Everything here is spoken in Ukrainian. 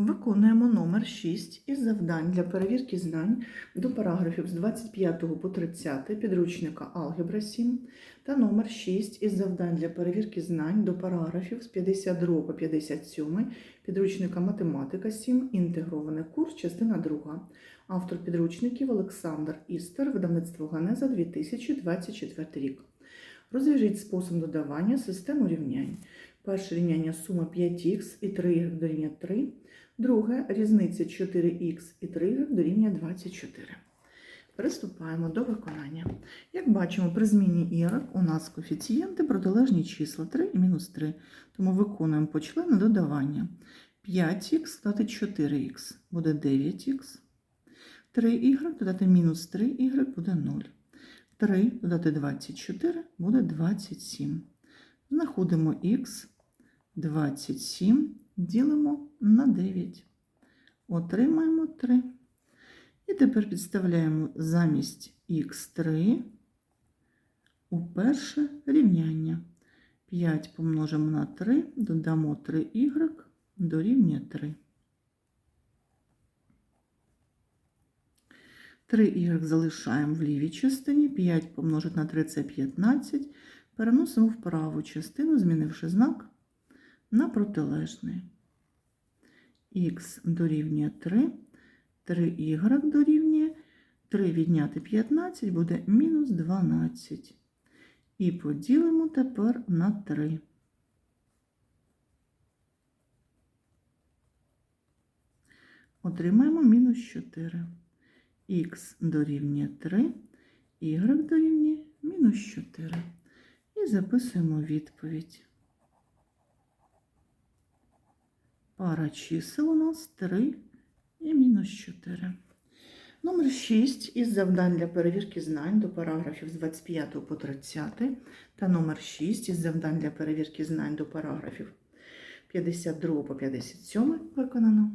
Виконуємо номер 6 із завдань для перевірки знань до параграфів з 25 по 30 підручника Алгебра 7 та номер 6 із завдань для перевірки знань до параграфів з 52 по 57 підручника Математика 7, інтегрований курс, частина 2. Автор підручників Олександр Істер, видавництво Ганеза 2024 рік. Розв'яжіть спосіб додавання систему рівнянь. Перше рівняння сума 5х і 3y дорівнює 3. Друге різниця 4х і 3y дорівнює 24. Приступаємо до виконання. Як бачимо, при зміні y у нас коефіцієнти протилежні числа 3 і мінус 3. Тому виконуємо по члену додавання. 5х додати 4х буде 9х. 3y додати мінус 3y буде 0. 3 додати 24 буде 27. Знаходимо х 27, ділимо на 9. Отримаємо 3. І тепер підставляємо замість х3 у перше рівняння. 5 помножимо на 3, додамо 3y дорівнює 3. 3y залишаємо в лівій частині, 5 помножити на 3 це 15. Переносимо в праву частину, змінивши знак на протилежний. Х дорівнює 3, 3y дорівнює 3 відняти 15 буде мінус 12. І поділимо тепер на 3. Отримаємо мінус 4. Х дорівнює 3, y дорівнює мінус 4. І записуємо відповідь. Пара чисел у нас 3 і мінус 4. Номер 6 із завдань для перевірки знань до параграфів з 25 по 30 та номер 6 із завдань для перевірки знань до параграфів 52 по 57 виконано.